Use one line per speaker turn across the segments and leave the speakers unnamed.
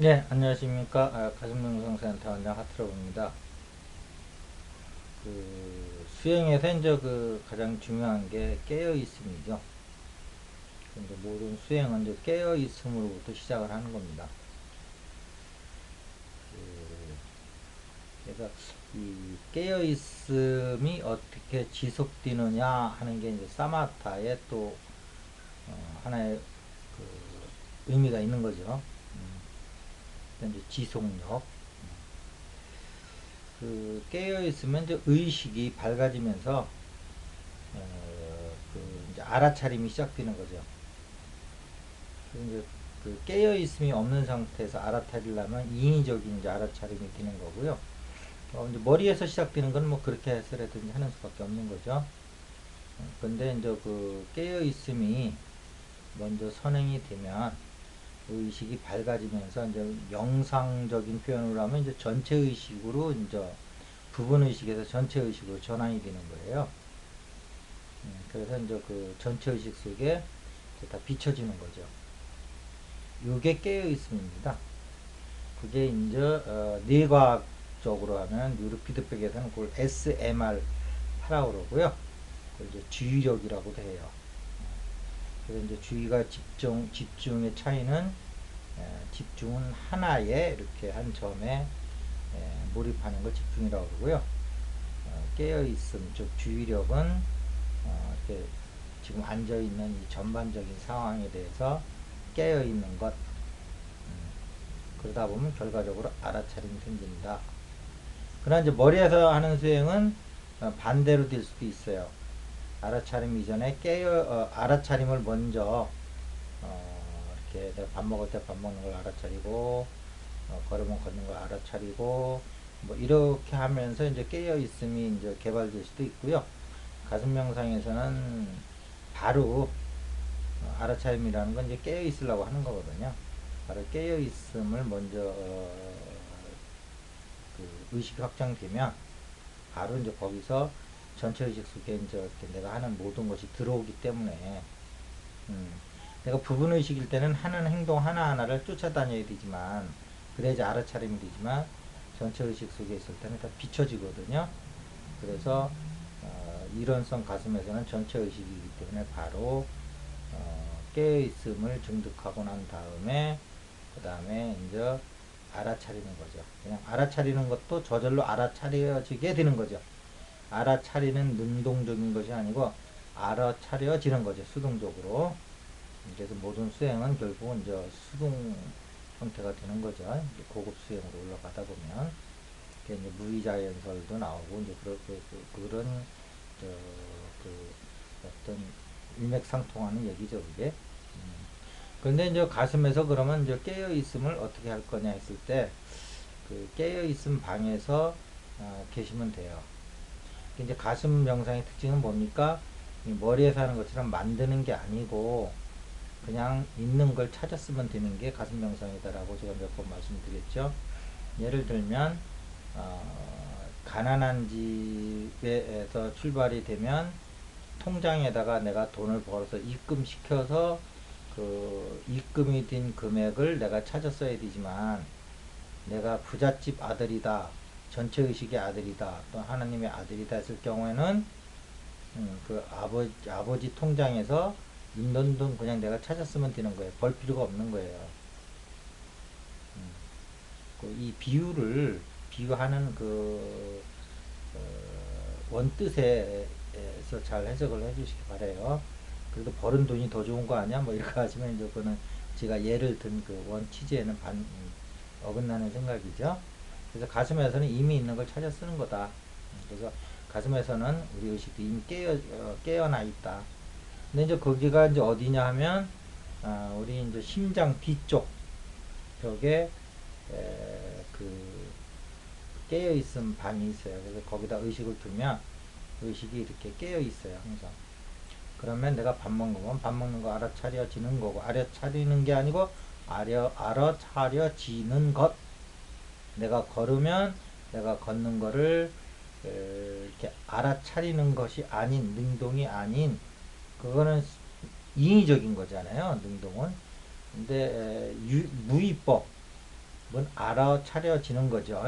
네, 안녕하십니까. 아, 가슴명성센터 원장 하트로입니다. 그, 수행에서 이제 그 가장 중요한 게 깨어 있음이죠. 근데 모든 수행은 이제 깨어 있음으로부터 시작을 하는 겁니다. 그, 그래서 이 깨어 있음이 어떻게 지속되느냐 하는 게 이제 사마타의 또 어, 하나의 그 의미가 있는 거죠. 음, 이제 지속력. 그 깨어 있으면 이제 의식이 밝아지면서 어, 그 이제 알아차림이 시작되는 거죠. 그그 깨어 있음이 없는 상태에서 알아차리려면 인위적인 이제 알아차림이 되는 거고요. 어, 이제 머리에서 시작되는 건 뭐 그렇게 해서라든지 하는 수밖에 없는 거죠. 어, 근데 이제 그 깨어 있음이 먼저 선행이 되면 의식이 밝아지면서 이제 영상적인 표현으로 하면 이제 전체 의식으로 이제 부분 의식에서 전체 의식으로 전환이 되는 거예요. 음, 그래서 이제 그 전체 의식 속에 다 비춰지는 거죠. 이게 깨어 있음입니다. 그게 이제 어, 뇌과학적으로 하면 뉴로 피드백에서는 그걸 SMR 하라고 그러고요. 그걸 이제 주의력이라고도 해요. 그래서 이제 주의가 집중, 집중의 차이는 에, 집중은 하나에 이렇게 한 점에 에, 몰입하는 걸 집중이라고 그러고요. 어, 깨어있음, 즉 주의력은 어, 이렇게 지금 앉아있는 이 전반적인 상황에 대해서 깨어있는 것 음, 그러다 보면 결과적으로 알아차림이 생긴다. 그러나 이제 머리에서 하는 수행은 어, 반대로 될 수도 있어요. 알아차림 이전에 깨어 어, 알아차림을 먼저 어, 이렇게 내가 밥 먹을 때 밥 먹는 걸 알아차리고 어, 걸으면 걷는 걸 알아차리고 뭐 이렇게 하면서 이제 깨어 있음이 이제 개발될 수도 있고요. 가슴 명상에서는 바로 어, 알아차림이라는 건 이제 깨어 있으려고 하는 거거든요. 바로 깨어 있음을 먼저 어, 그 의식이 확장되면 바로 이제 거기서 전체 의식 속에 이제 이렇게 내가 하는 모든 것이 들어오기 때문에 음, 내가 부분 의식일 때는 하는 행동 하나하나를 쫓아다녀야 되지만 그래야지 알아차림이 되지만 전체 의식 속에 있을 때는 다 비춰지거든요. 그래서 어, 이론성 가슴에서는 전체 의식이기 때문에 바로 어, 깨어 있음을 증득하고 난 다음에 그 다음에 이제 알아차리는 거죠. 그냥 알아차리는 것도 저절로 알아차려지게 되는 거죠. 알아차리는 능동적인 것이 아니고 알아차려지는 거죠. 수동적으로. 그래서 모든 수행은 결국은 이제 수동 형태가 되는 거죠. 고급 수행으로 올라가다 보면. 이제 무의자연설도 나오고, 이제 그런, 그, 그, 그런, 저, 그, 어떤 일맥상통하는 얘기죠, 그게. 음. 그런데 이제 가슴에서 그러면 이제 깨어 있음을 어떻게 할 거냐 했을 때, 그 깨어 있음 방에서 어, 계시면 돼요. 이제 가슴 명상의 특징은 뭡니까? 머리에서 하는 것처럼 만드는 게 아니고 그냥 있는 걸 찾았으면 되는 게 가슴 명상이다라고 제가 몇 번 말씀드렸죠. 예를 들면 어, 가난한 집에서 출발이 되면 통장에다가 내가 돈을 벌어서 입금시켜서 그 입금이 된 금액을 내가 찾았어야 되지만 내가 부잣집 아들이다 전체 의식의 아들이다 또 하나님의 아들이다 했을 경우에는 음, 그 아버지 아버지 통장에서 있는 돈 그냥 내가 찾았으면 되는 거예요. 벌 필요가 없는 거예요. 음, 그 이 비유를 비유하는 그 어, 원뜻에서 잘 해석을 해주시기 바래요. 그래도 벌은 돈이 더 좋은 거 아니야? 뭐 이렇게 하시면 이제 그거는 제가 예를 든 그 원 취지에는 반 음, 어긋나는 생각이죠. 그래서 가슴에서는 이미 있는 걸 찾아 쓰는 거다. 그래서 가슴에서는 우리 의식도 이미 깨어, 어, 깨어나 있다. 근데 이제 거기가 이제 어디냐 하면, 아, 우리 이제 심장 뒤쪽 벽에, 에, 그, 깨어 있음 방이 있어요. 그래서 거기다 의식을 두면 의식이 이렇게 깨어 있어요. 항상. 그러면 내가 밥건밥 먹는 거 알아차려지는 거고, 알아차리는 게 아니고, 알아, 알아차려지는 것. 내가 걸으면 내가 걷는 거를 이렇게 알아차리는 것이 아닌 능동이 아닌 그거는 인위적인 거잖아요. 능동은. 근데 유, 무위법 뭔 알아차려지는 거죠.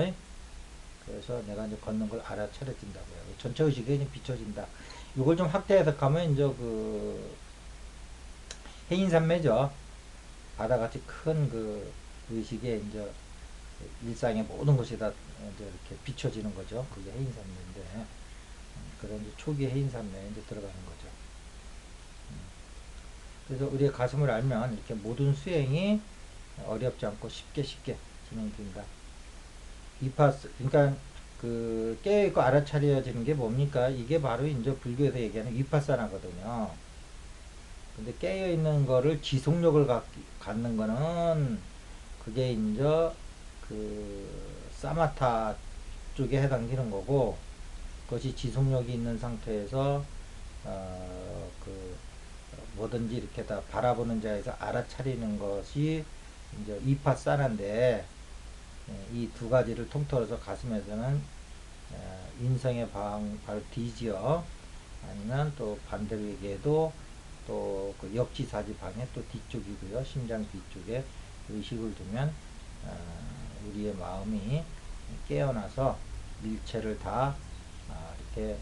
그래서 내가 이제 걷는 걸 알아차려진다고요. 전체 이제 비춰진다. 이걸 좀 확대 해석하면 이제 그 해인산매죠. 바다같이 큰 그 의식에 이제 일상의 모든 것이 다 이렇게 비춰지는 거죠. 그게 해인산매인데 음, 그런 초기 해인산매에 이제 들어가는 거죠. 음. 그래서 우리의 가슴을 알면 이렇게 모든 수행이 어렵지 않고 쉽게 쉽게 진행된다. 이파스 그러니까 그 깨어있고 알아차려지는 게 뭡니까? 이게 바로 이제 불교에서 얘기하는 위파사나거든요. 근데 깨어 있는 거를 지속력을 갖, 갖는 거는 그게 이제 그 사마타 쪽에 해당되는 거고 그것이 지속력이 있는 상태에서 어 그 뭐든지 이렇게 다 바라보는 자에서 알아차리는 것이 이제 이파 사나인데 예, 이두 가지를 통틀어서 가슴에서는 어, 인성의 방 바로 뒤지어 아니면 또 반대로 얘기해도 또 그 역지사지 방의 또 뒤쪽이고요. 심장 뒤쪽에 의식을 두면 어, 우리의 마음이 깨어나서 일체를 다 아, 이렇게 에,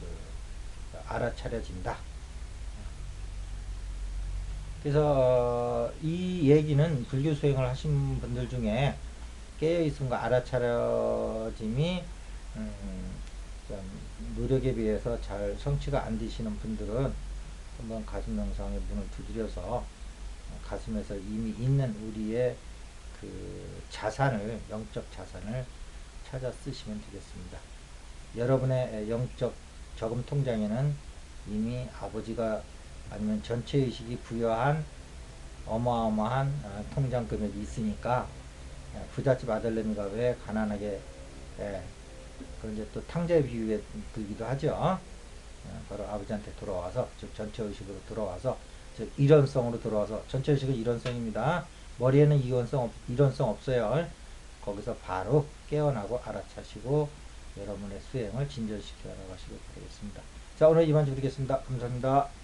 그 알아차려진다. 그래서 어, 이 얘기는 불교 수행을 하신 분들 중에 깨어있음과 알아차려짐이 음, 좀 노력에 비해서 잘 성취가 안 되시는 분들은 한번 가슴 명상의 문을 두드려서 가슴에서 이미 있는 우리의 그 자산을 영적 자산을 찾아 쓰시면 되겠습니다. 여러분의 영적 저금 통장에는 이미 아버지가 아니면 전체 의식이 부여한 어마어마한 어, 통장 금액이 있으니까 예, 부잣집 아들내미가 왜 가난하게 예, 그 이제 또 탕자의 비유에 들기도 하죠. 어, 바로 아버지한테 돌아와서 즉 전체 의식으로 돌아와서 즉 일원성으로 돌아와서 전체 의식은 일원성입니다. 머리에는 이원성 일원성 없어요. 거기서 바로 깨어나고 알아차시고 여러분의 수행을 진전시켜 나가시길 바라겠습니다. 자 오늘 이만 줄이겠습니다. 감사합니다.